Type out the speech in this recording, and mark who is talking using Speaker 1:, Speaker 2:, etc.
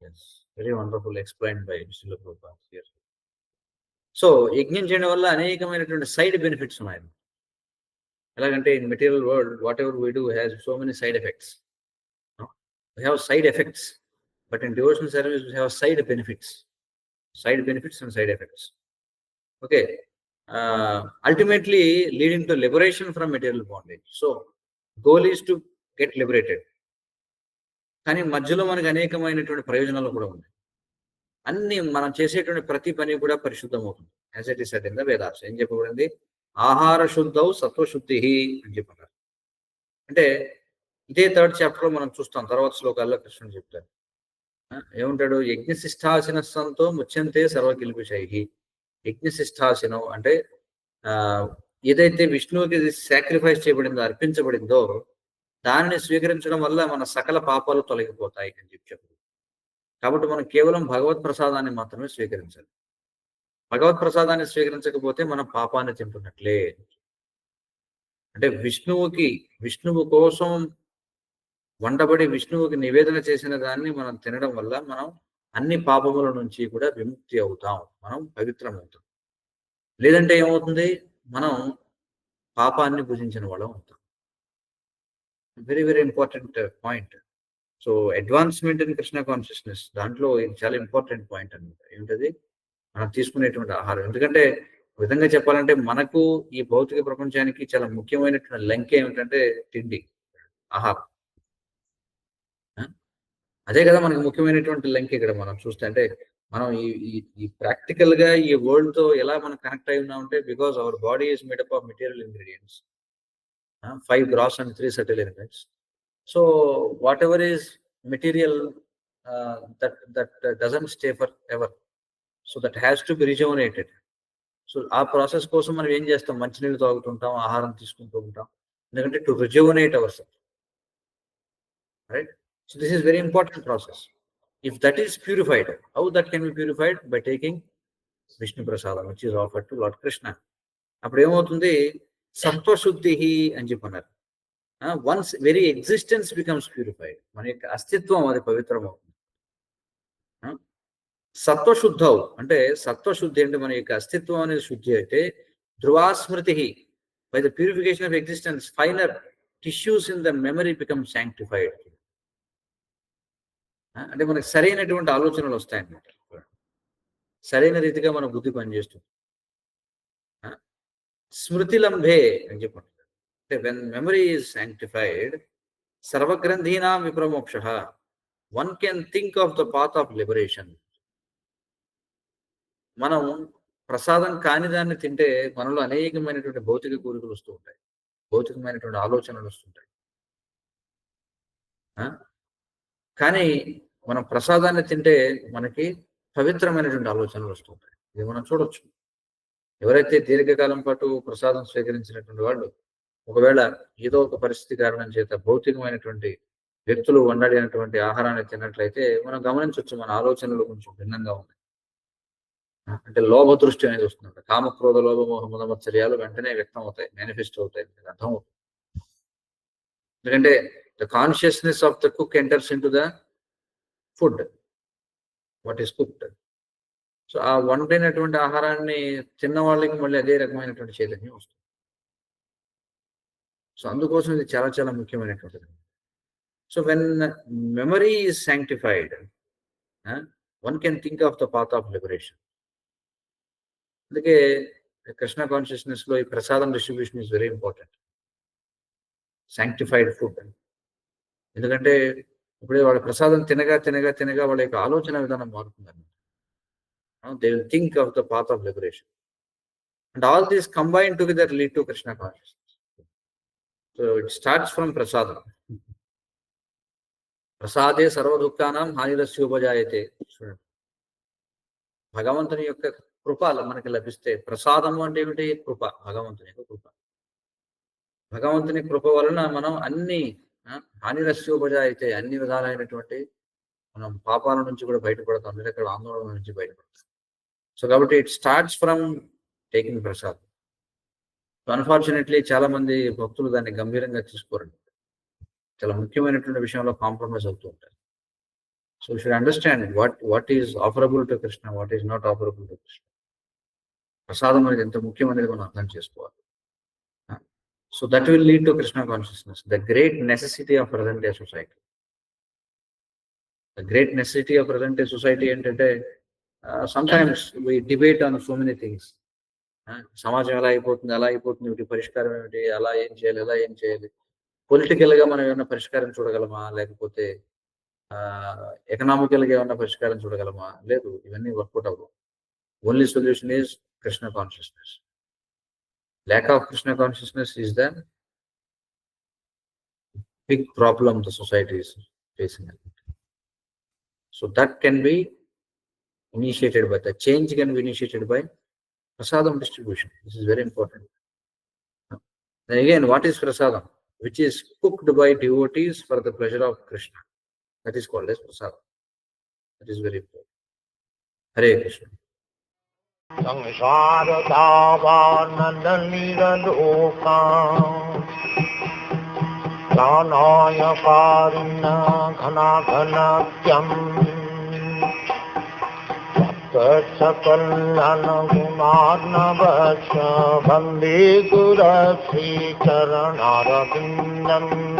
Speaker 1: Yes, very wonderful explained by Srila Prabhupada here. So యజ్ఞం చేయడం వల్ల అనేకమైనటువంటి సైడ్ బెనిఫిట్స్ ఉన్నాయి ఎలాగంటే in material world whatever we do has so many side effects we have side effects but in devotional service we have side benefits side benefits and side effects okay ultimately leading to liberation from material bondage so goal is to get liberated కానీ మధ్యలో మనకి అనేకమైనటువంటి ప్రయోజనాలు కూడా ఉన్నాయి. అన్ని మనం చేసేటువంటి ప్రతి పని కూడా పరిశుద్ధం అవుతుంది as it is at in the Vedas ఏం చెప్పబడింది? ఆహార శుద్ధౌ సత్వశుద్ధి అని చెప్పారు. అంటే ఇదే థర్డ్ చాప్టర్లో మనం చూస్తాం. తర్వాత శ్లోకాల్లో కృష్ణుడు చెప్తారు ఆ, ఏమంటాడు? యజ్ఞశిష్టాసిన సంతో ముచ్యంతే సర్వకిల్పిషై. యజ్ఞశిష్టాసనం అంటే ఆ ఏదైతే విష్ణువుకి సాక్రిఫైస్ చేయబడిందో అర్పించబడిందో దానిని స్వీకరించడం వల్ల మన సకల పాపాలు తొలగిపోతాయి అని చెప్పి చెప్పారు. కాబట్టి మనం కేవలం భగవత్ ప్రసాదాన్ని మాత్రమే స్వీకరించాలి. భగవత్ ప్రసాదాన్ని స్వీకరించకపోతే మనం పాపాన్ని తింటున్నట్లే అంటే విష్ణువుకి విష్ణువు కోసం వండబడి విష్ణువుకి నివేదన చేసిన దాన్ని మనం తినడం వల్ల మనం అన్ని పాపముల నుంచి కూడా విముక్తి అవుతాం. మనం పవిత్రం అవుతాం లేదంటే ఏమవుతుంది? మనం పాపాన్ని భుజించిన వాళ్ళం అవుతాం. Very very important point so advancement in Krishna consciousness దాంట్లో ఇది చాలా ఇంపార్టెంట్ పాయింట్ అనమాట ఏంటది మనం తీసుకునేటువంటి ఆహారం. ఎందుకంటే విధంగా చెప్పాలంటే మనకు ఈ భౌతిక ప్రపంచానికి చాలా ముఖ్యమైనటువంటి లంక ఏమిటంటే తిండి ఆహారం. అదే కదా మనకి ముఖ్యమైనటువంటి లింక్ ఇక్కడ మనం చూస్తే అంటే మనం ఈ ఈ- ఈ ప్రాక్టికల్గా ఈ వరల్డ్తో ఎలా మనం కనెక్ట్ అయి ఉన్నామంటే because our body is made up of material ingredients five gross and three subtle elements so what ever is material that that doesn't stay forever so that has to be resonated so ఆ process uh, కోసం మనం ఏం చేస్తాం? మంచినీళ్ళు తాగుతుంటాం ఆహారం తీసుకుంటూ ఉంటాం. ఎందుకంటే to resonate our self right So this is very important process if that is purified how that can be purified by taking Vishnu prasadam which is offer to Lord Krishna అప్పుడు ఏమవుతుంది? సత్వశుద్ధి అని చెప్పన్నారు. Once very existence becomes purified మన యొక్క అస్తిత్వం అది పవిత్రం అవుతుంది సత్వశుద్ధవు అంటే సత్వశుద్ధి అంటే మన యొక్క అస్తిత్వం అనేది శుద్ధి అయితే ధ్రువాస్మృతి by the purification of existence finer tissues in the memory become sanctified అంటే మనకి సరైనటువంటి ఆలోచనలు వస్తాయన్నమాట. సరైన రీతిగా మన బుద్ధి పనిచేస్తుంది. స్మృతి లంభే అని చెప్పండి. అంటే వెన్ మెమరీ ఈజ్ శాంక్టిఫైడ్ సర్వగ్రంథీనా విప్రమోక్ష. One can think of the path of liberation మనం ప్రసాదం కాని దాన్ని తింటే మనలో అనేకమైనటువంటి భౌతిక కోరికలు వస్తూ ఉంటాయి. భౌతికమైనటువంటి ఆలోచనలు వస్తుంటాయి కానీ మనం ప్రసాదాన్ని తింటే మనకి పవిత్రమైనటువంటి ఆలోచనలు వస్తుంటాయి. ఇది మనం చూడొచ్చు. ఎవరైతే దీర్ఘకాలం పాటు ప్రసాదం స్వీకరించినటువంటి వాళ్ళు ఒకవేళ ఏదో ఒక పరిస్థితి కారణం చేత భౌతికమైనటువంటి వ్యక్తులు వండాడినటువంటి ఆహారాన్ని తిన్నట్లయితే మనం గమనించవచ్చు మన ఆలోచనలు కొంచెం భిన్నంగా ఉన్నాయి. అంటే లోభ దృష్టి అనేది వస్తుంది కామక్రోధ లోభ మోహ మదమత్సర్యాలు వెంటనే వ్యక్తం అవుతాయి మేనిఫెస్టో అవుతాయి అర్థం అవుతుంది ఎందుకంటే The consciousness of the cook enters into the the food what is cooked so ఆ వండినటువంటి ఆహారాన్ని తిన్న వాళ్ళకి మళ్ళీ అదే రకమైనటువంటి చైతన్యం వస్తుంది. సో అందుకోసం ఇది చాలా చాలా ముఖ్యమైనటువంటిది. So when memory is sanctified one can think of the path of liberation అందుకే కృష్ణ కాన్షియస్నెస్లో ఈ prasadam distribution is very important sanctified food ఎందుకంటే ఇప్పుడే వాళ్ళ ప్రసాదం తినగా తినగా తినగా వాళ్ళ యొక్క ఆలోచన విధానం మారుతుంది they will think of the path of liberation and all these combine together lead to Krishna consciousness so it starts from prasadam ప్రసాదే సర్వ దుఃఖానం హానిరస్యోపజాయతే చూడండి భగవంతుని యొక్క కృప మనకి లభిస్తే ప్రసాదము అంటే ఏమిటి? కృప. భగవంతుని యొక్క కృప. భగవంతుని కృప వలన మనం అన్ని హానిరస్యోపజ అయితే అన్ని విధాలైనటువంటి మనం పాపాల నుంచి కూడా బయటపడతాం. అన్ని ఆందోళన నుంచి బయటపడతాం. సో కాబట్టి it starts from taking prasad. Unfortunately చాలా మంది భక్తులు దాన్ని గంభీరంగా తీసుకోరండి చాలా ముఖ్యమైనటువంటి విషయంలో కాంప్రమైజ్ అవుతూ ఉంటారు. So should understand what what is offerable to Krishna what is not offerable to Krishna. Prasadam అనేది ఎంత ముఖ్యమైనది మనం అర్థం చేసుకోవాలి. So that will lead to Krishna consciousness the great necessity of present day society the great necessity of present day society ఏంటంటే sometimes we debate on so many things సమాజం ఎలా అయిపోతుంది ఎలా అయిపోతుంది వీటి పరిష్కారం ఏమిటి అలా ఏం చేయాలి ఎలా ఏం చేయాలి. పొలిటికల్గా మనం ఏమైనా పరిష్కారం చూడగలమా? లేకపోతే ఎకనామికల్గా ఏమైనా పరిష్కారం చూడగలమా? లేదు ఇవన్నీ వర్కౌట్ అవ్వవు. Only solution is Krishna consciousness lack of krishna consciousness is the big problem the society is facing. So that can be initiated by the change can be initiated by prasadam distribution. This is very important. Then again what is prasadam? Which is cooked by devotees for the pleasure of krishna. That is called as prasadam. That is very important. Hare krishna
Speaker 2: संसारदावानलिलोका प्राणाय कारुण्य घनाघनत्यम् सकलनगुणार्णवश वन्दे गुरश्रीचरणारविन्दम्